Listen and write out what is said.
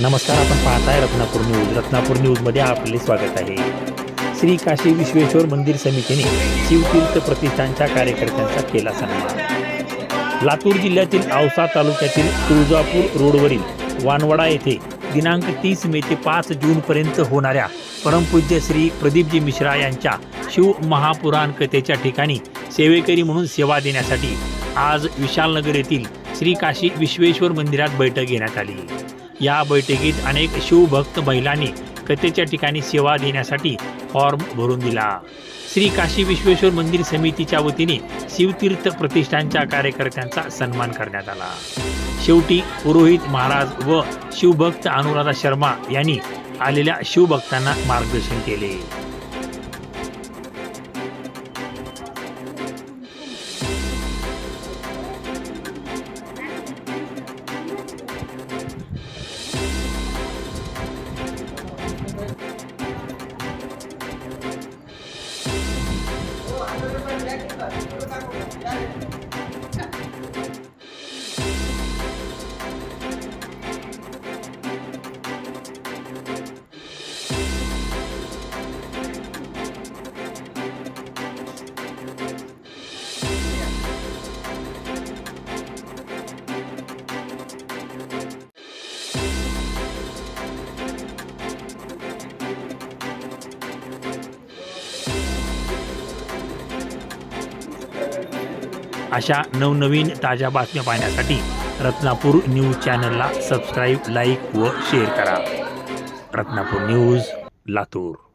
नमस्कार आपण पाहताय रत्नापूर न्यूज. रत्नापूर न्यूजमध्ये आपले स्वागत आहे. श्री काशी विश्वेश्वर मंदिर समितीने शिवतीर्थ प्रतिष्ठानच्या कार्यकर्त्यांचा केला सन्मान. लातूर जिल्ह्यातील औसा तालुक्यातील तुळजापूर रोडवरील वानवडा येथे दिनांक तीस मे ते पाच जूनपर्यंत होणाऱ्या परमपूज्य श्री प्रदीपजी मिश्रा यांच्या शिव महापुराण कथेच्या ठिकाणी सेवेकरी म्हणून सेवा देण्यासाठी आज विशालनगर येथील श्री काशी विश्वेश्वर मंदिरात बैठक घेण्यात आली. या बैठकीत अनेक शिवभक्त महिलांनी कथेच्या ठिकाणी सेवा देण्यासाठी फॉर्म भरून दिला. श्री काशी विश्वेश्वर मंदिर समितीच्या वतीने शिवतीर्थ प्रतिष्ठानच्या कार्यकर्त्यांचा सन्मान करण्यात आला. शेवटी पुरोहित महाराज व शिवभक्त अनुराधा शर्मा यांनी आलेल्या शिवभक्तांना मार्गदर्शन केले. 该停的停就在路口 अशा नवनवीन ताज्या बातम्या पाहण्यासाठी रत्नापूर न्यूज चॅनलला सबस्क्राईब लाईक व शेअर करा. रत्नापूर न्यूज लातूर.